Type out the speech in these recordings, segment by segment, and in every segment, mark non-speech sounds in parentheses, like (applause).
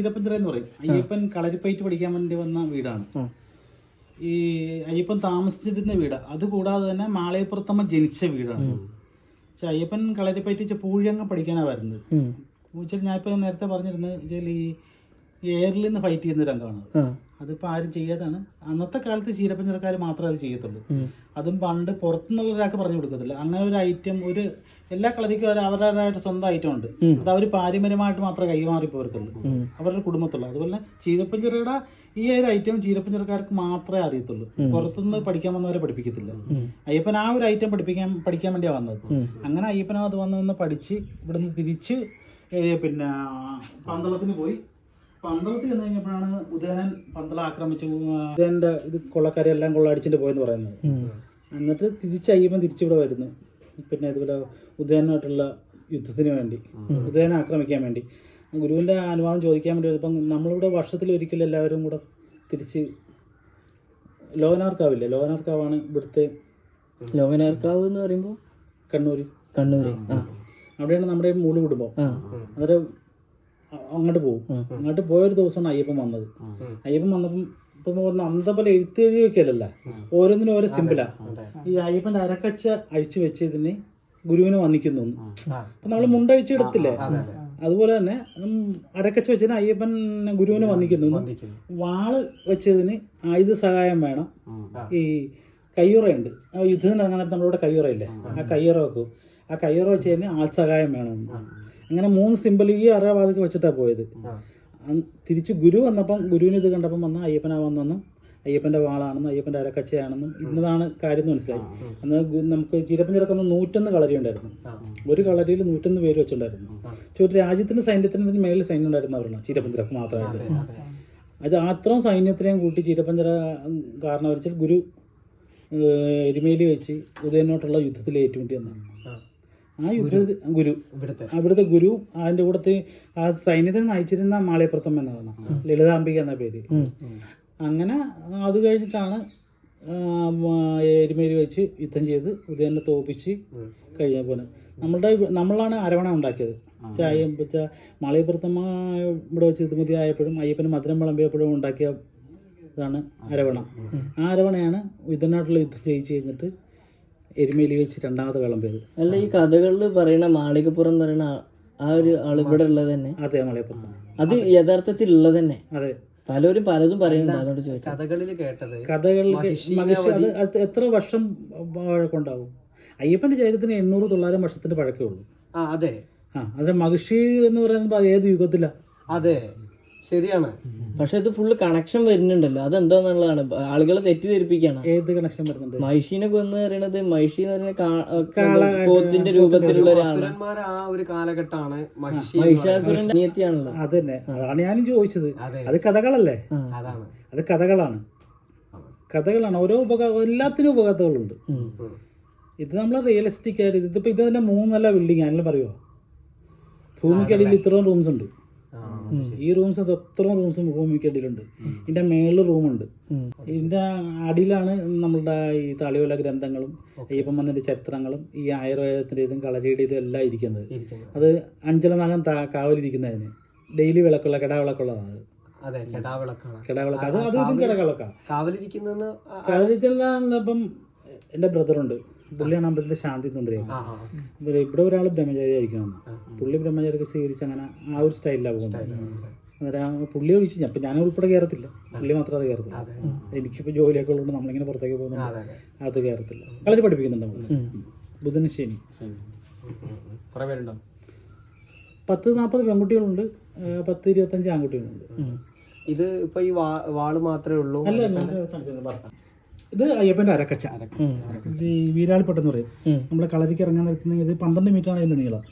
ഈരപ്പഞ്ചിറ എന്ന് പറയും. അയ്യപ്പൻ കളരിപ്പയറ്റ് പഠിക്കാൻ വേണ്ടി വന്ന വീടാണ്. ഈ അയ്യപ്പൻ താമസിച്ചിരുന്ന വീട്. അതുകൂടാതെ തന്നെ മാളയപ്പുറത്തമ്മ ജനിച്ച വീടാണ്. പക്ഷെ അയ്യപ്പൻ കളരിപ്പയറ്റ് പൂഴിയങ്ങ് പഠിക്കാനാണ് വരുന്നത്. വെച്ചാൽ നേരത്തെ പറഞ്ഞിരുന്നത് വെച്ചാൽ ഈ എയറിൽ നിന്ന് ഫൈറ്റ് ചെയ്യുന്ന രംഗമാണ് അതിപ്പോൾ ആരും ചെയ്യാതാണ്. അന്നത്തെ കാലത്ത് ചീരപ്പഞ്ചറക്കാർ മാത്രമേ അത് ചെയ്യത്തുള്ളൂ. അതും പണ്ട് പുറത്തുനിന്നുള്ള ഒരാൾക്ക് പറഞ്ഞു കൊടുക്കത്തില്ല. അങ്ങനെ ഒരു ഐറ്റം ഒരു എല്ലാ കളരിക്കും അവർ അവരുടേതായിട്ട് സ്വന്തം ഐറ്റം ഉണ്ട്. അത് അവർ പാരമ്പര്യമായിട്ട് മാത്രമേ കൈമാറി പോരത്തുള്ളൂ. അവരുടെ കുടുംബത്തുള്ളൂ. അതുപോലെ ചീരപ്പഞ്ചിറയുടെ ഈ ഒരു ഐറ്റം ചീരപ്പഞ്ചിറക്കാർക്ക് മാത്രമേ അറിയത്തുള്ളൂ. പുറത്തുനിന്ന് പഠിക്കാൻ വന്നവരെ പഠിപ്പിക്കത്തില്ല. അയ്യപ്പൻ ആ ഒരു ഐറ്റം പഠിപ്പിക്കാൻ പഠിക്കാൻ വേണ്ടിയാണ് വന്നത്. അങ്ങനെ അയ്യപ്പൻ അത് വന്നു നിന്ന് പഠിച്ച് ഇവിടുന്ന് തിരിച്ച് പിന്നെ പന്തളത്തിന് പോയി. പന്തളത്തിൽ ചെന്ന് കഴിഞ്ഞപ്പോഴാണ് ഉദയനൻ പന്തളം ആക്രമിച്ചു ഉദയന്റെ ഇത് കൊള്ളക്കാരെല്ലാം കൊള്ളടിച്ചിട്ട് പോയെന്ന് പറയുന്നത്. എന്നിട്ട് തിരിച്ച് അയ്യപ്പൻ തിരിച്ചിവിടെ വരുന്നു. പിന്നെ ഇതുപോലെ ഉദയനായിട്ടുള്ള യുദ്ധത്തിന് വേണ്ടി ഉദയനെ ആക്രമിക്കാൻ വേണ്ടി. ഗുരുവിന്റെ അനുവാദം ചോദിക്കാൻ വേണ്ടി ഇപ്പം നമ്മളിവിടെ വർഷത്തിൽ ഒരിക്കലും എല്ലാവരും കൂടെ തിരിച്ച് ലോകനാർക്കാവില്ലേ? ലോകനാർക്കാവാണ് ഇവിടുത്തെ ലോകനാർക്കാവ് എന്ന് പറയുമ്പോൾ കണ്ണൂർ കണ്ണൂര്. ആ. അവിടെയാണ് നമ്മുടെ മൂളി കുടുംബം അന്നേരം അങ്ങോട്ട് പോകും. അങ്ങോട്ട് പോയ ഒരു ദിവസമാണ് അയ്യപ്പൻ വന്നത്. അയ്യപ്പൻ വന്നപ്പം ഇപ്പം വന്ന് അന്തപോലെ എഴുത്ത് എഴുതി വെക്കലല്ല. ഓരോന്നിനും ഓരോ സിമ്പിളാ ഈ അയ്യപ്പന്റെ അരക്കച്ച അഴിച്ചു വെച്ചതിന് ഗുരുവിനെ വന്നിക്കുന്നു അപ്പൊ നമ്മൾ മുണ്ടഴിച്ചെടുത്തില്ലേ അതുപോലെ തന്നെ അരക്കച്ച വെച്ചതിന് അയ്യപ്പൻ ഗുരുവിനെ വന്നിക്കുന്നു വാൾ വെച്ചതിന് ആയുധ സഹായം വേണം. ഈ കയ്യുറയുണ്ട്. യുദ്ധത്തിന് ഇറങ്ങാൻ നമ്മളോട് നമ്മളിവിടെ കയ്യുറയില്ലേ? ആ. കയ്യുറ വെക്കും. ആ കയ്യുറ വെച്ചതിന് ആൾ സഹായം വേണം അങ്ങനെ മൂന്ന് സിമ്പിൾ ഈ അറിയാവാതൊക്കെ വെച്ചിട്ടാണ് പോയത്. തിരിച്ച് ഗുരു വന്നപ്പം ഗുരുവിന് ഇത് കണ്ടപ്പം വന്ന അയ്യപ്പനാ വന്നെന്നും അയ്യപ്പന്റെ വാളാണെന്നും അയ്യപ്പന്റെ അരക്കച്ചയാണെന്നും ഇന്നതാണ് കാര്യം എന്ന് മനസ്സിലായി. അന്ന് നമുക്ക് നമുക്ക് ചീരപ്പഞ്ചിറക്കുന്ന നൂറ്റൊന്ന് കളരി ഉണ്ടായിരുന്നു. ഒരു കളരിയിൽ നൂറ്റൊന്ന് പേര് വെച്ചിട്ടുണ്ടായിരുന്നു. പക്ഷെ ഒരു രാജ്യത്തിന് സൈന്യത്തിന് മേളിൽ സൈന്യം ഉണ്ടായിരുന്നു അവരുടെ ചീരപ്പൻ ചീരപ്പഞ്ചിറക്ക് മാത്രമായിട്ട്. അത് അത്രയും സൈന്യത്തിനെയും കൂട്ടി ചീരപ്പഞ്ചിറ കാരണം വെച്ചാൽ ഗുരു എരുമേലി വെച്ച് ഉദയനോട്ടുള്ള യുദ്ധത്തിൽ ഏറ്റുമുട്ടി എന്നാണ്. ആ യുദ്ധ ഗുരു. ഇവിടുത്തെ. അവിടുത്തെ ഗുരു അതിന്റെ കൂടത്ത് ആ സൈന്യത്തിന് നയിച്ചിരുന്ന മാളിയപ്രത്തം എന്നതാണ്. ലളിതാംബിക എന്ന പേര് അങ്ങനെ അത് കഴിഞ്ഞിട്ടാണ് എരുമേരി എരുമേലി വെച്ച് യുദ്ധം ചെയ്ത് ഉദയനെ തോപ്പിച്ച് കഴിഞ്ഞ പോലെ. നമ്മളുടെ നമ്മളാണ് അരവണ ഉണ്ടാക്കിയത്. ചായ മാളയപ്രത്തമ്മ ഇവിടെ വെച്ച് ഇതുമതി ആയപ്പോഴും അയ്യപ്പന് മധുരം വിളമ്പിയപ്പോഴും ഉണ്ടാക്കിയ ഇതാണ് അരവണ. ആ അരവണയാണ് ഇതിനായിട്ടുള്ള യുദ്ധം ജയിച്ച് കഴിഞ്ഞിട്ട് എരുമേലി വെച്ച് രണ്ടാമത് വിളമ്പിയത് അല്ല ഈ കഥകളിൽ പറയുന്ന മാളികപ്പുറം എന്ന് പറയുന്ന ആ- ഒരു ആൾ ഇവിടെ ഉള്ളത് തന്നെ? അതെ മാളികപ്പുറം അത് യഥാർത്ഥത്തിൽ ഉള്ളത് തന്നെ? അതെ. പലരും പലതും പറയുന്നുണ്ട് അതുകൊണ്ട് ചോദിച്ചു കഥകളിൽ കേട്ടത്? കഥകളിൽ അത് അത് എത്ര വർഷം പഴക്കമുണ്ടാവും അയ്യപ്പന്റെ ചരിത്രത്തിന് എണ്ണൂറ് തൊള്ളായിരം വർഷത്തിന്റെ പഴക്കമേ ഉള്ളൂ. ആ അതെ. ആ മഹിഷി എന്ന് പറയുന്നത് ഏത് യുഗത്തിലാ? അതെ. ശരിയാണ്. പക്ഷെ ഇത് ഫുള്ള് കണക്ഷൻ വരുന്നുണ്ടല്ലോ. അതെന്താന്നുള്ളതാണ്? ആളുകളെ തെറ്റിദ്ധരിപ്പിക്കാണ് ഏത് കണക്ഷൻ വരുന്നത് മഹിഷീനെ കൊന്ന് പറയുന്നത് മഹിഷി എന്ന് പറയുന്ന രൂപത്തിലുള്ള ഒരാളാണ്. ആ ഒരു കാലഘട്ടമാണ് മഹിഷാസുരന്റെ അനിയത്തിയാണല്ലോ. അത് തന്നെ അതാണ് ഞാനും ചോദിച്ചത്. അത്. കഥകളല്ലേ? അതാണ്. അത് കഥകളാണ്. കഥകളാണ്. ഓരോ ഉപക എല്ലാത്തിനും ഉപകഥകളുണ്ട് ഉം. ഉം. ഇത് നമ്മൾ റിയലിസ്റ്റിക് ആയിട്ട് ഇതിപ്പോ ഇത് തന്നെ മൂന്നല്ല ബിൽഡിംഗ് ആണെങ്കിലും പറയുമോ ഭൂമിക്കടിയിൽ ഇത്രയും റൂംസ് ഉണ്ട്. ഈ റൂംസ് എത്രയും റൂംസ് ഭൂമിക്കടിയിലുണ്ട് ഇതിന്റെ മേളിൽ റൂമുണ്ട്. ഇതിന്റെ അടിയിലാണ് നമ്മളുടെ ഈ താളിയോല ഗ്രന്ഥങ്ങളും അയ്യപ്പം മന്നിന്റെ ചരിത്രങ്ങളും ഈ ആയുർവേദത്തിന്റെ ഇതും കളരിയുടെ ഇതും എല്ലാം ഇരിക്കുന്നത്. ഇരിക്കുന്നു അത് അഞ്ചലനകം താ കാവലിരിക്കുന്നതിന്. ഡെയിലി വിളക്കുള്ള കിടാ വിളക്കുള്ളതാണ് കിടാവിളക്കാണ് അതെ കെടാവിളക്കാണ്. കിടാ അത് അതും ഇതും കിടാ വിളക്കാണ് കാവലിരിക്കുന്ന ഇപ്പം എന്റെ ബ്രദറുണ്ട് പുള്ളിയാണ് അമ്പലത്തിലെ ശാന്തി തന്ത്രിയൊക്കെ ആ ആ ഇവിടെ ഒരാൾ ബ്രഹ്മചാരി ആയിരിക്കണം പുള്ളി ബ്രഹ്മചാരിക്ക് സ്വീകരിച്ച് അങ്ങനെ ആ ഒരു സ്റ്റൈലിലാണ് പോകുന്നത്. അന്നേരം വിളിച്ചു പുള്ളി ഒഴിച്ച് അപ്പം ഞാൻ ഉൾപ്പെടെ കയറത്തില്ല പുള്ളി മാത്രമേ അത് കയറത്തില്ല എനിക്കിപ്പോ എനിക്കിപ്പോൾ ജോലിയൊക്കെ ഉള്ളതുകൊണ്ട് നമ്മളിങ്ങനെ പുറത്തേക്ക് പോകുന്നുണ്ട്. അതെ കയറത്തില്ല വളരെ പഠിപ്പിക്കുന്നുണ്ട് നമ്മൾ ബുധന ശനി. പത്ത് നാൽപ്പത് പെൺകുട്ടികളുണ്ട്. പത്ത് ഇരുപത്തഞ്ച് ആൺകുട്ടികളുണ്ട്. ഇത് ഇപ്പൊ ഈ വാൾ മാത്രമേ ഉള്ളൂ? അല്ല ഞാൻ. ഇത് അയ്യപ്പന്റെ അരക്കച്ച. അരക്കച്ച ഇത് ഈ വീരാളിപ്പട്ടെന്ന് പറയും. നമ്മൾ നമ്മളെ കളരിക്ക് ഇറങ്ങാൻ നിർത്തുന്ന ഇത് പന്ത്രണ്ട് മീറ്റർ ആണ് ഇതിന്റെ നീളം.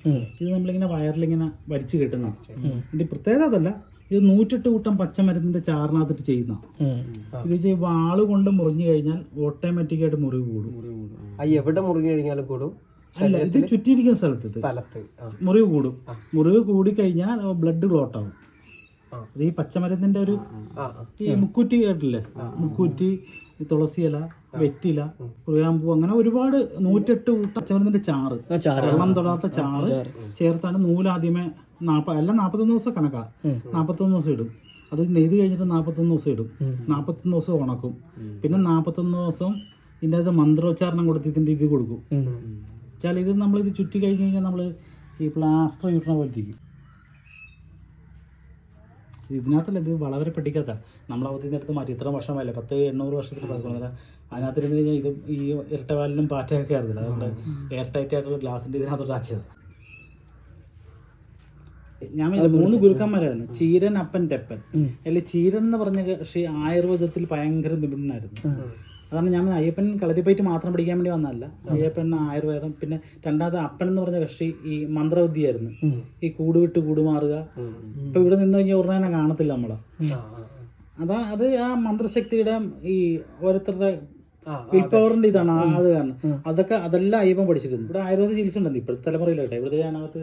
ഇത് നമ്മളിങ്ങനെ വയറിലിങ്ങനെ വലിച്ചു കിട്ടുന്ന ഇതിന്റെ പ്രത്യേകത അതല്ല ഇത് നൂറ്റെട്ട് കൂട്ടം പച്ചമരത്തിന്റെ ചാറിനകത്തിട്ട് ചെയ്യുന്ന. ഇത് വെച്ച് വാൾ കൊണ്ട് മുറിഞ്ഞു കഴിഞ്ഞാൽ ഓട്ടോമാറ്റിക് ആയിട്ട് മുറിവ് കൂടും. ആ. എവിടെ മുറിഞ്ഞു കഴിഞ്ഞാലും കൂടും. അല്ല ഇത് ചുറ്റിയിരിക്കുന്ന സ്ഥലത്ത് സ്ഥലത്ത് മുറിവ് കൂടും. മുറിവ് കൂടി കഴിഞ്ഞാൽ ബ്ലഡ് ക്ലോട്ട് ആവും. അത് ഈ പച്ചമരത്തിന്റെ ഒരു. ഈ മുക്കുറ്റി കേട്ടില്ലേ? മുക്കുറ്റി ഈ തുളസിയില വെറ്റില കുറുകാമ്പൂ അങ്ങനെ ഒരുപാട് നൂറ്റെട്ട് കൂട്ടം ചേർന്നിന്റെ ചാറ്. വെള്ളം തൊടാത്ത ചാറ് ചേർത്താണ് നൂലാദ്യമേ നാപ്പ അല്ല നാപ്പത്തൊന്ന് ദിവസം കണക്കാ. നാപ്പത്തൊന്ന് ദിവസം ഇടും. അത് നെയ്ത് കഴിഞ്ഞിട്ട് നാപ്പത്തൊന്ന് ദിവസം ഇടും. നാപ്പത്തൊന്ന് ദിവസം ഉണക്കും. പിന്നെ നാപ്പത്തൊന്ന് ദിവസം ഇതിന്റെ അത് മന്ത്രോച്ചാരണം കൊടുത്ത് ഇതിന്റെ ഇത് കൊടുക്കും. വെച്ചാൽ ഇത് നമ്മളിത് ചുറ്റി കഴിഞ്ഞ് കഴിഞ്ഞാൽ നമ്മൾ ഈ പ്ലാസ്റ്റർ ചുട്ടണ പോലെ ഇരിക്കും ഇതിനകത്തല്ല ഇത് വളരെ പെട്ടിക്കത്ത നമ്മൾ അവധിയിൽ എടുത്ത് മാറ്റി. ഇത്ര വർഷമല്ലേ പത്ത് എണ്ണൂറ് വർഷത്തിൽ പഴക്കമുള്ള അതിനകത്തിരുന്ന് കഴിഞ്ഞാൽ ഇത് ഈ ഇരട്ടവാലിനും പാറ്റയൊക്കെ ആയിരുന്നില്ല. അതുകൊണ്ട് എയർ ടൈറ്റ് ആയിട്ടുള്ള ഗ്ലാസിന്റെ ഇതിനകത്തോട്ട് ആക്കിയത്. ഞാൻ മൂന്ന് ഗുരുക്കന്മാരായിരുന്നു. ചീരൻ അപ്പൻ തെപ്പൻ. അല്ലെ ചീരൻ എന്ന് പറഞ്ഞ കൃഷി ആയുർവേദത്തിൽ ഭയങ്കര നിപുണനായിരുന്നു. അതാണ് ഞാൻ അയ്യപ്പൻ കളരിപ്പയറ്റ് മാത്രം പഠിക്കാൻ വേണ്ടി വന്നതല്ല. അയ്യപ്പൻ ആയുർവേദം പിന്നെ രണ്ടാമത് അപ്പൻ എന്ന് പറഞ്ഞ കൃഷി ഈ മന്ത്രവിദ്യയായിരുന്നു. ഈ കൂടുവിട്ട് കൂടുമാറുക ഇപ്പൊ ഇവിടെ നിന്ന് കഴിഞ്ഞാൽ ഉടനെ തന്നെ കാണത്തില്ല നമ്മളെ. അതാ അത് ആ മന്ത്രശക്തിയുടെ ഈ ഓരോരുത്തരുടെ. വിൽ പവറിന്റെ ഇതാണ്. അത് കാരണം അതൊക്കെ അതെല്ലാം അയ്യപ്പൻ പഠിച്ചിരുന്നു. ഇവിടെ ആയുർവേദ ചികിത്സ ഉണ്ടെന്ന് ഇപ്പോഴത്തെ തലമുറയിലോട്ടെ ഇവിടുത്തെ ഞാനകത്ത്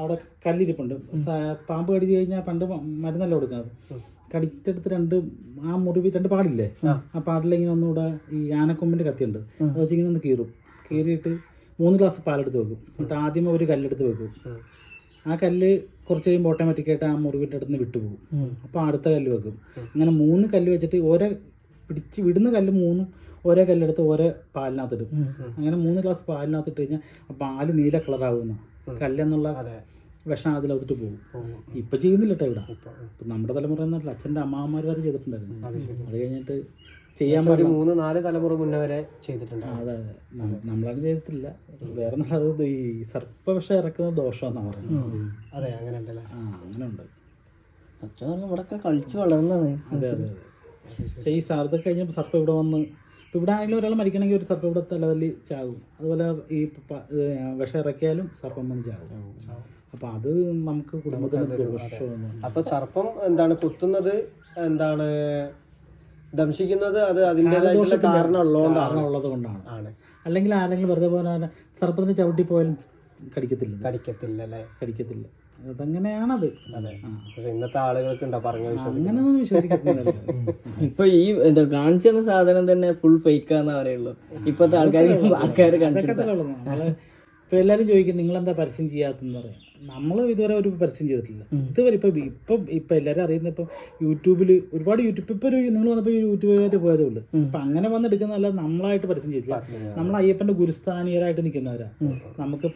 അവിടെ കല്ലിരിപ്പുണ്ട്. പാമ്പ് കടിച്ചു കഴിഞ്ഞാൽ പണ്ട് മരുന്നല്ല കൊടുക്കുന്നത്. കടിച്ചെടുത്ത് രണ്ട് ആ മുറിവ് രണ്ട് പാടില്ലേ? ആ. പാടിലിങ്ങനെ ഒന്നുകൂടെ ഈ ആനക്കൊമ്പിന്റെ കത്തിയുണ്ട്. അത് വെച്ച് ഇങ്ങനെ ഒന്ന് കീറും. കീറിയിട്ട് മൂന്ന് ഗ്ലാസ് പാലെടുത്ത് വെക്കും. എന്നിട്ട് ആദ്യം ഒരു കല്ലെടുത്ത് വെക്കും. ആ. കല്ല് കുറച്ച് കഴിയുമ്പോൾ ഓട്ടോമാറ്റിക്കായിട്ട് ആ മുറിവിന്റെ അടുത്ത് നിന്ന് വിട്ടുപോകും. അപ്പോൾ അടുത്ത കല്ല് വെക്കും. അങ്ങനെ മൂന്ന് കല്ല് വെച്ചിട്ട് ഓരോ പിടിച്ച് വിടുന്ന കല്ല് മൂന്നും ഓരോ കല്ലെടുത്ത് ഓരോ പാലിനകത്തിടും. അങ്ങനെ മൂന്ന് ഗ്ലാസ് പാലിനകത്ത് ഇട്ട് കഴിഞ്ഞാൽ ആ പാൽ നീല കളറാകുന്ന കല്ലെന്നുള്ള വിഷം അതിൽ പോകും. പോകും. ഇപ്പം ചെയ്യുന്നില്ല കേട്ടോ ഇവിടെ. ഇപ്പൊ, നമ്മുടെ തലമുറ എന്നല്ല അച്ഛന്റെ അമ്മാവന്മാർ വരെ ചെയ്തിട്ടുണ്ടായിരുന്നു. അത് കഴിഞ്ഞിട്ട് ചെയ്യാൻ ഒരു മൂന്ന് നാല് തലമുറ മുന്നേ വരെ ചെയ്തിട്ടുണ്ട് അതെ അതെ. നമ്മളത് നമ്മളാണ് ചെയ്തിട്ടില്ല. വേറെ അത് ഈ സർപ്പവിഷം ഇറക്കുന്ന ദോഷമെന്നാണ് പറയുന്നത്. അതെ അങ്ങനെ ഉണ്ടല്ലേ ആ അങ്ങനെ ഉണ്ട് അച്ഛൻ ഇവിടൊക്കെ കളിച്ചു വളർന്നാണ് അതെ അതെ അതെ. പക്ഷേ ഈ സർദ കഴിഞ്ഞപ്പോൾ സർപ്പം ഇവിടെ വന്ന് ഇപ്പം ഇവിടെ ആരെങ്കിലും ഒരാൾ മരിക്കണമെങ്കിൽ ഒരു സർപ്പം ഇവിടെ തലതല്ലി ചാകും. അതുപോലെ ഈ വിഷം ഇറക്കിയാലും സർപ്പം വന്ന് ചാകും. അപ്പം അത് നമുക്ക് കുടുംബത്തിന് ദോഷമാണ് അപ്പൊ സർപ്പം എന്താണ് കുത്തുന്നത്? എന്താണ് ദംശിക്കുന്നത്? അത് അതിന്റെതായിട്ടുള്ള കാരണം ഉള്ളത് കൊണ്ടാണ്. ആണ്. അല്ലെങ്കിൽ ആരെങ്കിലും വെറുതെ പോലെ സർപ്പത്തിന് ചവിട്ടി പോയാലും കടിക്കത്തില്ല. കടിക്കത്തില്ല അല്ലേ കടിക്കത്തില്ല. അതങ്ങനെയാണത്. അതെ. പക്ഷെ ഇന്നത്തെ ആളുകൾക്ക് ഉണ്ടാ പറഞ്ഞ വിശ്വസിക്കുന്നത് അങ്ങനെയൊന്നും വിശ്വസിക്കുന്നില്ല (laughs) ഇപ്പൊ ഈ എന്താ കാണിച്ചു തന്ന സാധനം തന്നെ ഫുൾ ഫേക്കാന്ന് പറയുള്ളൂ. ഇപ്പത്തെ ആൾക്കാർ ആൾക്കാർ കണ്ടിട്ട് ഇപ്പൊ എല്ലാരും ചോദിക്കും നിങ്ങൾ എന്താ പരസ്യം ചെയ്യാത്തെന്ന് പറയാം. നമ്മൾ ഇതുവരെ ഒരു പരസ്യം ചെയ്തിട്ടില്ല. ഇതുവരെ ഇപ്പൊ ഇപ്പം ഇപ്പൊ എല്ലാരും അറിയുന്ന ഇപ്പം യൂട്യൂബിൽ ഒരുപാട് യൂട്യൂബ് ഇപ്പൊ ഒരു നിങ്ങൾ വന്നപ്പോൾ യൂട്യൂബുകാരായിട്ട് പോയതേ ഉള്ളൂ. അപ്പൊ അങ്ങനെ വന്നെടുക്കുന്നതല്ല നമ്മളായിട്ട് പരസ്യം ചെയ്തില്ല നമ്മൾ അയ്യപ്പന്റെ ഗുരുസ്ഥാനീയരായിട്ട് നിൽക്കുന്നവരാ. നമുക്ക്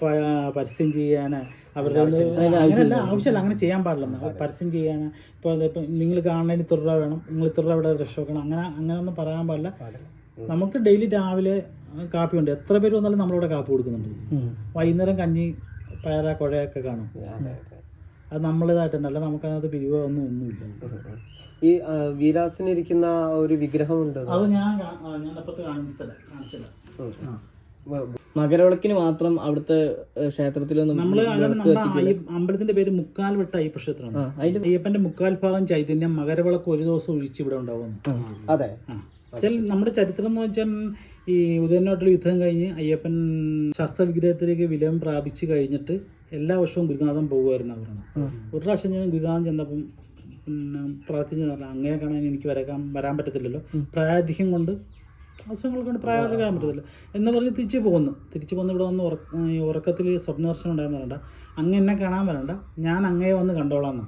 പരസ്യം ചെയ്യാന് അവരുടെ അങ്ങനെയല്ല ആവശ്യമില്ല. അങ്ങനെ ചെയ്യാൻ പാടില്ല പരസ്യം ചെയ്യാൻ ഇപ്പൊ ഇപ്പം നിങ്ങൾ കാണുന്നതിന് ഇത്ര രൂപ വേണം നിങ്ങൾ ഇത്ര രൂപ ഇവിടെ രക്ഷ വെക്കണം അങ്ങനെ അങ്ങനെയൊന്നും പറയാൻ പാടില്ല. നമുക്ക് ഡെയിലി രാവിലെ കാപ്പി ഉണ്ട് എത്ര പേര് വന്നാലും നമ്മളിവിടെ കാപ്പി കൊടുക്കുന്നുണ്ട്. വൈകുന്നേരം കഞ്ഞി പയറ കുഴയൊക്കെ കാണും. അതെ അതെ അത്. നമ്മളിതായിട്ടുണ്ടല്ല നമുക്കതിനകത്ത് പിരിവോ ഒന്നും ഒന്നുമില്ല. ഈ വീരാസിന് വീരാസനിരിക്കുന്ന ഒരു വിഗ്രഹം വിഗ്രഹമുണ്ട്? അത് ഞാൻ ഞാൻ കാണിച്ചില്ല. കാണിച്ചില്ല മകരവിളക്കിന് മാത്രം അവിടുത്തെ ക്ഷേത്രത്തിലൊന്നും നമ്മൾ അമ്പലത്തിന്റെ പേര് മുക്കാൽ വെട്ട അയ്യപ്പ ക്ഷേത്രമാണ്. അതിന്റെ അയ്യപ്പന്റെ മുക്കാൽ ഭാഗം ചൈതന്യം മകരവിളക്ക് ഒരു ദിവസം ഒഴിച്ച് ഇവിടെ ഉണ്ടാവുന്നു. അതെ. നമ്മുടെ ചരിത്രം എന്ന് വെച്ചാൽ ഈ ഉദയനാട്ടിൽ യുദ്ധം കഴിഞ്ഞ് അയ്യപ്പൻ ശസ്ത്രവിഗ്രഹത്തിലേക്ക് വിലയം പ്രാപിച്ചു കഴിഞ്ഞിട്ട് എല്ലാ വർഷവും ഗുരുനാഥൻ പോകുമായിരുന്നു അവരാണ് ഒരു പ്രാവശ്യം ഞാൻ ഗുരുനാഥൻ ചെന്നപ്പം പിന്നെ പ്രാർത്ഥിച്ചു പറഞ്ഞു അങ്ങേ കാണാൻ എനിക്ക് വരാൻ വരാൻ പറ്റത്തില്ലല്ലോ. പ്രായാധിക്യം കൊണ്ട് അസുഖങ്ങൾ കൊണ്ട് പ്രായാധികം കാണാൻ പറ്റത്തില്ല എന്ന് പറഞ്ഞ് തിരിച്ചു പോകുന്നു തിരിച്ചു പോകുന്ന ഇവിടെ വന്ന് ഉറക്കത്തിൽ സ്വപ്നദർശനം ഉണ്ടായെന്ന് പറയണ്ട. അങ്ങ് എന്നെ കാണാൻ വരണ്ട. ഞാൻ അങ്ങേ വന്ന് കണ്ടോളാം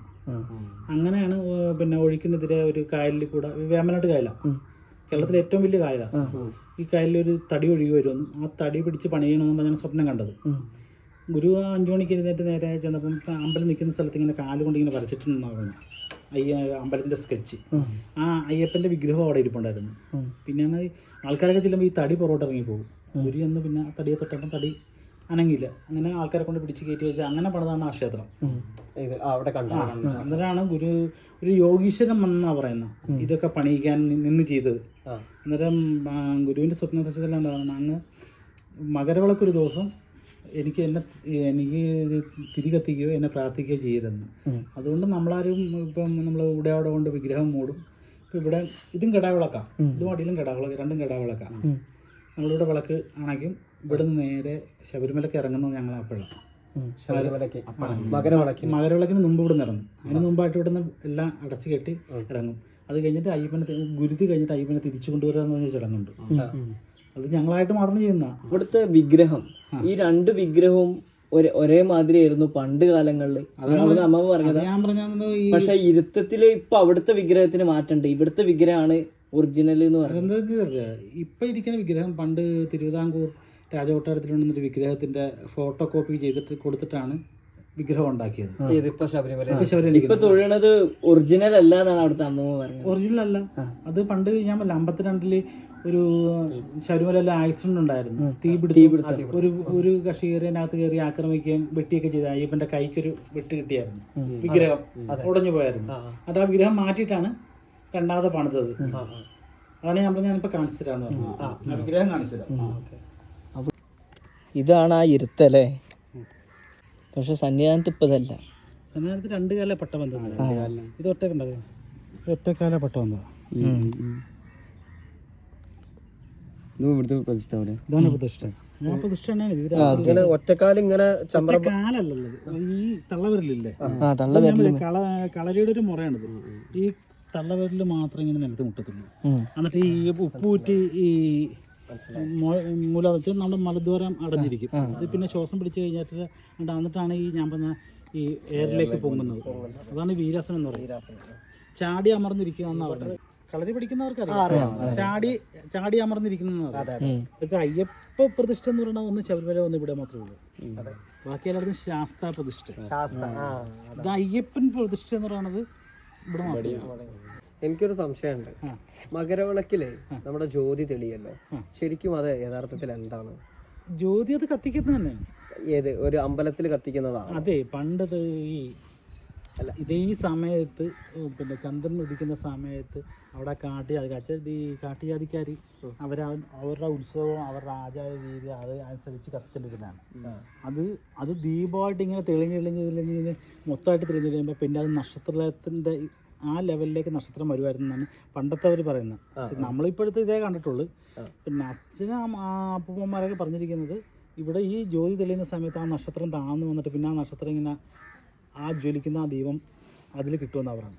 അങ്ങനെയാണ് പിന്നെ ഒഴുക്കിനെതിരെ ഒരു കായലിൽ കൂടെ വേമനാട്ട് കായലാണ് കേരളത്തിലെ ഏറ്റവും വലിയ കായലാണ് ഈ കായലിൽ ഒരു തടി ഒഴുകി വരുമെന്നും ആ തടി പിടിച്ച് പണിയണമെന്നും പറഞ്ഞാണ് സ്വപ്നം കണ്ടത്. ഗുരു അഞ്ചു മണിക്ക് എഴുന്നേറ്റ് നേരെ ചെന്നപ്പം അമ്പലം നിൽക്കുന്ന സ്ഥലത്ത് ഇങ്ങനെ കാലുകൊണ്ട് ഇങ്ങനെ വരച്ചിട്ടുണ്ടാവുന്നു അയ്യ അമ്പലത്തിന്റെ സ്കെച്ച്. ആ. അയ്യപ്പന്റെ വിഗ്രഹം അവിടെ ഇരിപ്പുണ്ടായിരുന്നു. പിന്നെ ആൾക്കാരൊക്കെ ചെല്ലുമ്പോൾ ഈ തടി പുറകോട്ട് ഇറങ്ങി പോകും ഗുരു എന്ന് പിന്നെ തടിയെ തൊട്ടപ്പം തടി അനങ്ങില്ല അങ്ങനെ ആൾക്കാരെ കൊണ്ട് പിടിച്ച് കയറ്റി വെച്ച് അങ്ങനെ പണിതാണ് ആ ക്ഷേത്രം ഇത് അവിടെ കണ്ടു അന്നേരമാണ് ഗുരു ഒരു യോഗീശ്വരം എന്നാ പറയുന്നത് ഇതൊക്കെ പണിയിക്കാൻ നിന്ന് ചെയ്തത്. അന്നേരം ഗുരുവിന്റെ ഗുരുവിന്റെ സ്വപ്നദർശനത്തിലാണ് പറയുന്നത് അങ്ങ് മകരവിളക്കൊരു ദിവസം എനിക്ക് എന്നെ എനിക്ക് തിരി കത്തിക്കുകയോ എന്നെ പ്രാർത്ഥിക്കുകയോ ചെയ്യരുതെന്ന്. അതുകൊണ്ട് നമ്മളാരും ഇപ്പം നമ്മൾ ഇവിടെ അവിടെ കൊണ്ട് വിഗ്രഹം മൂടും. ഇപ്പം ഇവിടെ ഇതും കിടാവിളക്കാം ഇതും അടിയിലും കിടാവിളക്കാം രണ്ടും കിടാവിളക്കാം നമ്മളിവിടെ വിളക്ക് അണയ്ക്കും. ഇവിടുന്ന് നേരെ ശബരിമലക്ക് ഇറങ്ങുന്നത് ഞങ്ങൾ അപ്പോഴാണ് ശബരിമലയ്ക്ക് മകരവിളക്ക് മകരവിളക്കിന്. മുമ്പ് ഇവിടെ ഇറങ്ങും. അതിന് മുമ്പായിട്ട് ഇവിടുന്ന് എല്ലാം അടച്ചു കെട്ടി ഇറങ്ങും. അത് കഴിഞ്ഞിട്ട് അയ്യപ്പനെ ഗുരുതി കഴിഞ്ഞിട്ട് അയ്യപ്പനെ തിരിച്ചു കൊണ്ടുവരിക എന്ന് പറഞ്ഞ ചടങ്ങുണ്ട്. അത് ഞങ്ങളായിട്ട് മാത്രം ചെയ്യുന്ന. ഇവിടുത്തെ വിഗ്രഹം. ഈ രണ്ട് വിഗ്രഹവും ഒരേ ഒരേ മാതിരി ആയിരുന്നു പണ്ട് കാലങ്ങളിൽ. അതാണ് അമ്മ പറഞ്ഞത്. ഞാൻ പറഞ്ഞത് പക്ഷെ ഇരുത്തത്തിൽ ഇപ്പൊ അവിടുത്തെ വിഗ്രഹത്തിന് മാറ്റണ്ട് ഇവിടുത്തെ വിഗ്രഹമാണ് ഒറിജിനൽ എന്ന് പറയുന്നത്. ഇപ്പൊ ഇരിക്കുന്ന വിഗ്രഹം പണ്ട് തിരുവിതാംകൂർ രാജകൊട്ടാരത്തിലുണ്ടെന്നൊരു വിഗ്രഹത്തിന്റെ ഫോട്ടോ കോപ്പി ചെയ്തിട്ട് കൊടുത്തിട്ടാണ് വിഗ്രഹം ഉണ്ടാക്കിയത്. ഇതിപ്പോ ശബരിമല. ശബരിമല തൊഴണത് ഒറിജിനൽ അല്ല എന്നാണ് അവിടുത്തെ അമ്മ പറഞ്ഞത്. ഒറിജിനൽ അല്ല. അത് പണ്ട് ഞാൻ പറഞ്ഞ അമ്പത്തിരണ്ടിൽ ഒരു ശബരിമലയിൽ ആക്സിഡന്റ് ഉണ്ടായിരുന്നു. തീ പിടുത്തം ഒരു ഒരു കക്ഷി കയറിയതിനകത്ത് കയറി ആക്രമിക്കുകയും വെട്ടിയൊക്കെ ചെയ്ത അയ്യപ്പന്റെ കൈക്കൊരു വെട്ട് കിട്ടിയായിരുന്നു. വിഗ്രഹം ഉടഞ്ഞു പോയായിരുന്നു. അത് ആ വിഗ്രഹം മാറ്റിയിട്ടാണ് രണ്ടാമത് പണിതത്. അതാണ് ഞാൻ പറഞ്ഞ ഞാനിപ്പോ കാണിച്ചു തരാന്ന് പറഞ്ഞു വിഗ്രഹം കാണിച്ചു തരാം. ഇതാണ് ആ ഇരുത്തല്ലേ പക്ഷെ സന്നിധാനത്ത് ഇപ്പൊ ഇതല്ല സന്നിധാനത്ത് രണ്ട് കാല പട്ട ബന്ധം ഇത് ഒറ്റ കണ്ടത് ഒറ്റക്കാല പട്ട ഇവിടുത്തെ പ്രതിഷ്ഠ ഇതാണ് പ്രതിഷ്ഠ. ഇത് ഇങ്ങനെ ഒറ്റക്കാലം ഇങ്ങനെ ചമ്ര കാലല്ലത് ഈ തള്ളവിരലില്ലേ? കളരിയുടെ ഒരു മുറയാണിത് ഈ തള്ളവരൽ മാത്രം ഇങ്ങനെ നിലത്ത് മുട്ടത്തുള്ളൂ എന്നിട്ട് ഈ ഉപ്പൂറ്റി ഈ മൂല വെച്ച് നമ്മുടെ മലദ്വാരം അടഞ്ഞിരിക്കും. അത് പിന്നെ ശ്വാസം പിടിച്ചു കഴിഞ്ഞിട്ട് എന്നിട്ട് എന്നിട്ടാണ് ഈ ഞാൻ പറഞ്ഞ ഈ എയറിലേക്ക് പൊങ്ങുന്നത് അതാണ് വീരാസനം എന്ന് പറയുന്നത്. ചാടി അമർന്നിരിക്കുക എന്നാ പറയുന്നത് കളരി പഠിക്കുന്നവർക്ക് അറിയാം. ചാടി ചാടി അമർന്നിരിക്കുന്ന ഇതൊക്കെ അയ്യപ്പ പ്രതിഷ്ഠ എന്ന് പറയുന്നത് ഒന്ന് ശബരിമല ഒന്ന് ഇവിടെ മാത്രമേ ഉള്ളൂ. ബാക്കി എല്ലായിടത്തും ശാസ്ത്ര പ്രതിഷ്ഠ. ഇത് അയ്യപ്പൻ പ്രതിഷ്ഠ എന്ന് പറയുന്നത് ഇവിടെ മാത്രമേ ഉള്ളൂ. എനിക്കൊരു സംശയമുണ്ട്. മകരവിളക്കിലെ നമ്മുടെ ജ്യോതി തെളിയല്ലോ. ശരിക്കും അത് യഥാർത്ഥത്തിൽ എന്താണ്? ജ്യോതി അത് കത്തിക്കുന്നത് തന്നെ. ഏത്? ഒരു അമ്പലത്തിൽ കത്തിക്കുന്നതാണ്. അതെ പണ്ടത് ഈ ഇത് ഈ സമയത്ത് പിന്നെ ചന്ദ്രൻ ഉദിക്കുന്ന സമയത്ത് അവിടെ കാട്ടി അത് ഈ കാട്ടുജാതിക്കാർ അവർ അവരുടെ ഉത്സവം അവരുടെ ആചാര രീതി അത് അനുസരിച്ച് കത്തിച്ചെടുക്കുന്നതാണ്. അത് അത് ദീപമായിട്ട് ഇങ്ങനെ തെളിഞ്ഞ് തെളിഞ്ഞ് തെളിഞ്ഞ് മൊത്തമായിട്ട് തെളിഞ്ഞ് കഴിയുമ്പോൾ പിന്നെ അത് നക്ഷത്രത്തിന്റെ ആ ലെവലിലേക്ക് നക്ഷത്രം വരുമായിരുന്നു എന്നാണ് പണ്ടത്തെ അവർ പറയുന്നത്. നമ്മളിപ്പോഴത്തെ ഇതേ കണ്ടിട്ടുള്ളൂ. പിന്നെ അച്ഛനും അപ്പൂപ്പന്മാരൊക്കെ പറഞ്ഞിരിക്കുന്നത് ഇവിടെ ഈ ജ്യോതി തെളിയുന്ന സമയത്ത് ആ നക്ഷത്രം താഴ്ന്നു വന്നിട്ട് പിന്നെ ആ നക്ഷത്രം ഇങ്ങനെ ആ ജ്വലിക്കുന്ന ആ ദീപം അതിൽ കിട്ടുമെന്ന് അവരാണ്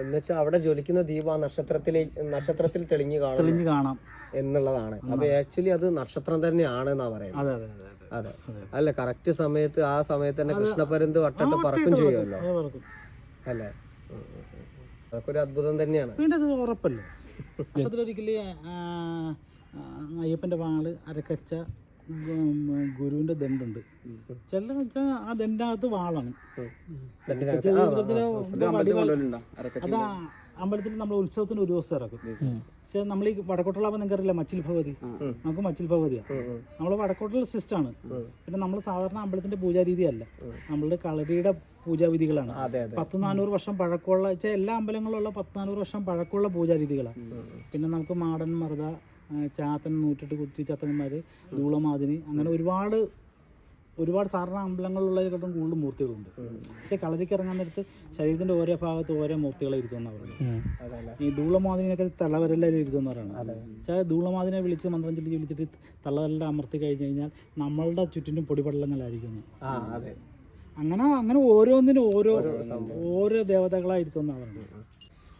എന്നുവെച്ചാൽ അവിടെ ജ്വലിക്കുന്ന ദീപം ആ നക്ഷത്രത്തിലെ നക്ഷത്രത്തിൽ തെളിഞ്ഞു കാണാം തെളിഞ്ഞു കാണാം. എന്നുള്ളതാണ്. അപ്പൊ ആക്ച്വലി അത് നക്ഷത്രം തന്നെയാണ് എന്നാ പറയുന്നത്. അതെ അല്ല കറക്റ്റ് സമയത്ത് ആ സമയത്ത് തന്നെ കൃഷ്ണപരന്ത് വട്ടത്ത് പറക്കും ചെയ്യുമല്ലോ. അല്ലേ. അതൊക്കെ ഒരു അത്ഭുതം തന്നെയാണ്. പിന്നെ അത് ഉറപ്പല്ലേ? അയ്യപ്പന്റെ വാൾ അരക്കച്ച ഉം, ഗുരുവിന്റെ ദണ്ടുണ്ട് ചില വെച്ചാൽ ആ ദണ്ടകത്ത് വാളാണ്. അതാ അമ്പലത്തിൽ നമ്മൾ ഉത്സവത്തിന് ഒരു ദിവസം ഇറക്കും. പക്ഷെ നമ്മൾ ഈ വടക്കോട്ടുള്ള നിങ്ങൾക്ക് അറിയില്ല മച്ചിൽ ഭഗവതി? നമുക്ക് മച്ചിൽ ഭഗവതിയാണ് നമ്മൾ വടക്കോട്ടുള്ള സിസ്റ്റാണ് പിന്നെ നമ്മൾ സാധാരണ അമ്പലത്തിന്റെ പൂജാരീതി അല്ല നമ്മളുടെ കളരിയുടെ പൂജാവിധികളാണ്. പത്ത് നാനൂറ് വർഷം പഴക്കമുള്ള വെച്ചാൽ എല്ലാ അമ്പലങ്ങളിലുള്ള പത്ത് നാനൂറ് വർഷം പഴക്കമുള്ള പൂജാരീതികളാണ് പിന്നെ നമുക്ക് മാടൻ മറുത ചാത്തൻ നൂറ്റിട്ട് കുത്തി ചാത്തന്മാർ ധൂളമാതിനി അങ്ങനെ ഒരുപാട് ഒരുപാട് സാധാരണ അമ്പലങ്ങളിലുള്ളതിനെക്കാട്ടും കൂടുതൽ മൂർത്തികളുണ്ട്. പക്ഷേ കളരിക്ക് ഇറങ്ങാൻ നേരത്ത് ശരീരത്തിന്റെ ഓരോ ഭാഗത്ത് ഓരോ മൂർത്തികളെ ഇരുത്തുന്നവരുണ്ട് ഈ ധൂളമാതിനൊക്കെ തള്ളവരെല്ലാവരും ഇരുത്തുന്നവരാണ് പക്ഷേ ധൂളമാതിനെ വിളിച്ച് മന്ത്രം ചൊല്ലി വിളിച്ചിട്ട് തള്ളവരെല്ലാം അമർത്തി കഴിഞ്ഞു കഴിഞ്ഞാൽ നമ്മളുടെ ചുറ്റിനും പൊടിപടലങ്ങളായിരിക്കും ആ അതെ. അങ്ങനെ അങ്ങനെ ഓരോന്നിനും ഓരോ ഓരോ ദേവതകളായി പറയുന്നത്.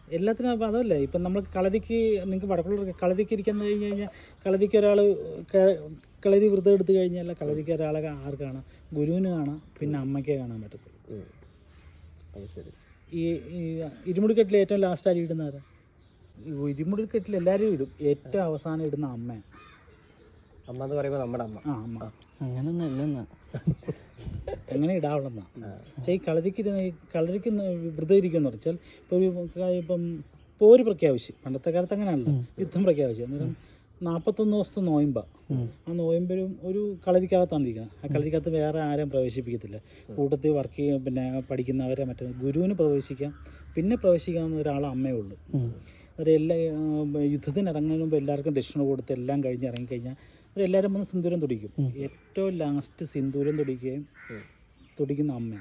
എല്ലാത്തിനും അപ്പം അതല്ലേ? ഇപ്പം നമ്മൾ കളരിക്ക് നിങ്ങൾക്ക് വടക്കുള്ള കളരിക്ക് ഇരിക്കുന്ന കഴിഞ്ഞ് കഴിഞ്ഞാൽ കളരിക്ക് ഒരാൾ കളരി വ്രതം എടുത്തു കഴിഞ്ഞാൽ കളരിക്ക് ഒരാളെ ആർക്ക് കാണാം? ഗുരുവിന് കാണാം പിന്നെ അമ്മയ്ക്കേ കാണാൻ പറ്റത്തുള്ളൂ. ശരി. ഈ ഈ ഇരുമുടിക്കെട്ടിൽ ഏറ്റവും ലാസ്റ്റ് ആര് ഇടുന്ന ആരാ? ഈ ഇരുമുടിക്കെട്ടിൽ എല്ലാവരും ഇടും. ഏറ്റവും അവസാനം ഇടുന്ന അമ്മയാണ്. അമ്മ എന്ന് പറയുമ്പോൾ നമ്മുടെ അമ്മ. ആ അമ്മ. അങ്ങനൊന്നും അല്ലെന്നാ. എങ്ങനെ ഇടാവണമെന്നാ പക്ഷേ ഈ കളരിക്ക് കളരിക്ക് വെറുതെ ഇരിക്കുമെന്ന് വെച്ചാൽ ഇപ്പോൾ ഇപ്പം പോര് പ്രഖ്യാപിച്ച്. പണ്ടത്തെ കാലത്ത് അങ്ങനെയാണല്ലോ. യുദ്ധം പ്രഖ്യാപിച്ചു. അന്നേരം നാൽപ്പത്തൊന്ന് ദിവസത്തെ നോയമ്പ. ആ നോയമ്പരും ഒരു കളരിക്കകത്താണ് ഇരിക്കുന്നത്. ആ കളരിക്കകത്ത് വേറെ ആരെയും പ്രവേശിപ്പിക്കത്തില്ല. കൂട്ടത്തിൽ വർക്ക് ചെയ്യാൻ പിന്നെ പഠിക്കുന്നവരെ മറ്റേ ഗുരുവിന് പ്രവേശിക്കാം. പിന്നെ പ്രവേശിക്കാവുന്ന ഒരാളെ അമ്മയേ ഉള്ളൂ. അതായത് എല്ലാ യുദ്ധത്തിന് ഇറങ്ങുന്നതിന് മുമ്പ് എല്ലാവർക്കും ദക്ഷിണ കൊടുത്ത് എല്ലാം കഴിഞ്ഞ് ഇറങ്ങിക്കഴിഞ്ഞാൽ അവരെല്ലാവരും വന്ന് സിന്ദൂരം തുടിക്കും. ഏറ്റവും ലാസ്റ്റ് സിന്ദൂരം തുടിക്കുകയും തുടിക്കുന്ന അമ്മ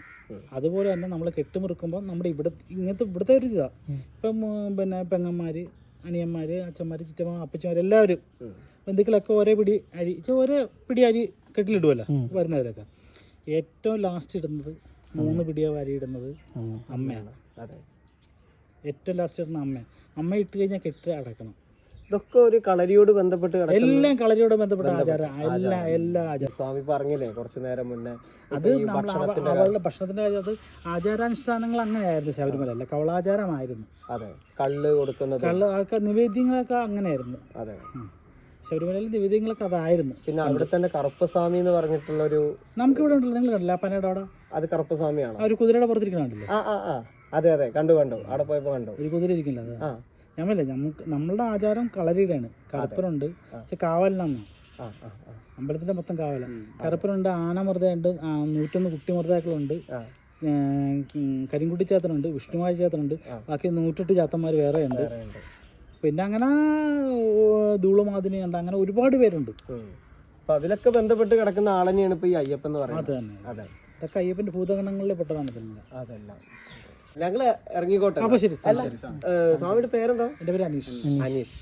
അതുപോലെ തന്നെ നമ്മൾ കെട്ടുമുറുക്കുമ്പോൾ നമ്മുടെ ഇവിടെ ഇങ്ങനത്തെ ഇവിടുത്തെ ഒരു ഇതാ. ഇപ്പം പിന്നെ പെങ്ങന്മാർ അനിയന്മാർ അച്ഛന്മാർ ചിറ്റമ്മ അപ്പച്ചന്മാർ എല്ലാവരും ബന്ധുക്കളൊക്കെ ഒരേ പിടി അരി ഒരേ പിടി അരി കെട്ടിലിടുമല്ലോ വരുന്നവരൊക്കെ. ഏറ്റവും ലാസ്റ്റ് ഇടുന്നത് മൂന്ന് പിടിയ വരി ഇടുന്നത് അമ്മയാണ്. അതെ. ഏറ്റവും ലാസ്റ്റ് ഇടുന്ന അമ്മ അമ്മ ഇട്ട് കഴിഞ്ഞാൽ കെട്ടി അടക്കണം. ഇതൊക്കെ ഒരു കളരിയോട് ബന്ധപ്പെട്ട് എല്ലാം കളരിയോട് ബന്ധപ്പെട്ട ആചാരം. എല്ലാ എല്ലാ ആചാരം. സ്വാമി പറഞ്ഞില്ലേ കുറച്ചു നേരം മുന്നേ? അത് നമ്മൾ അവ- അവളുടെ ഭക്ഷണത്തിന്റെ കാര്യം അത് ആചാരാനുഷ്ഠാനങ്ങൾ അങ്ങനെയായിരുന്നു ശബരിമല. അല്ല കവളാചാരമായിരുന്നു. അതെ. കള്ള് കൊടുക്കുന്നത്. കള്ള് അതൊക്കെ നിവേദ്യങ്ങളൊക്കെ അങ്ങനെയായിരുന്നു. അതെ. ശബരിമലയിൽ നിവേദ്യങ്ങളൊക്കെ അതായിരുന്നു. പിന്നെ അവിടെ തന്നെ കറുപ്പസ്വാമി എന്ന് പറഞ്ഞിട്ടുള്ള ഒരു നമുക്ക് ഇവിടെ ഉണ്ടല്ലോ നിങ്ങൾ കണ്ടില്ല? പനയുടെ അവിടെ? അത് കറുപ്പസ്വാമിയാണ്? ആ ഒരു കുതിരയുടെ പുറത്തിരിക്കണുണ്ടല്ലോ ആ ആ ആ. അതെ അതെ. കണ്ടു കണ്ടു. അവിടെ പോയപ്പോ കണ്ടു. ഒരു കുതിര ഇരിക്കില്ല അത്? ഞാമല്ലേ നമുക്ക് നമ്മളുടെ ആചാരം കളരിയുടെയാണ് കറുപ്പനുണ്ട് പക്ഷെ കാവലിനാന്ന്. അമ്പലത്തിന്റെ മൊത്തം കാവല. കറുപ്പനുണ്ട് ആനമൃതയുണ്ട് മൃതയുണ്ട് നൂറ്റൊന്ന് കുട്ടിമൃതാക്കളുണ്ട് ആ. കരിങ്കുട്ടി ചാത്തനുണ്ട് വിഷ്ണുമായ ചാത്തനുണ്ട്. ബാക്കി നൂറ്റെട്ട് ചാത്തന്മാർ വേറെ ഉണ്ട് ഉണ്ട്. പിന്നെ അങ്ങനെ ധൂളമാതിനി ഉണ്ട് അങ്ങനെ ഒരുപാട് പേരുണ്ട്. അപ്പൊ അതിലൊക്കെ ബന്ധപ്പെട്ട് കിടക്കുന്ന ആളനെയാണ് ഇപ്പൊ ഈ അയ്യപ്പൻ എന്ന് അത് പറയുന്നത് തന്നെ. അതെ. ഇതൊക്കെ അയ്യപ്പന്റെ ഭൂതഗണങ്ങളിൽ പെട്ടതാണ്. ഇതെല്ലാം അതെല്ലാം. ഞങ്ങൾ ഇറങ്ങിക്കോട്ടെ അപ്പൊ ശരി സ്വാമിയുടെ പേരെന്താ? എന്റെ പേര് അനീഷ്. അനീഷ്.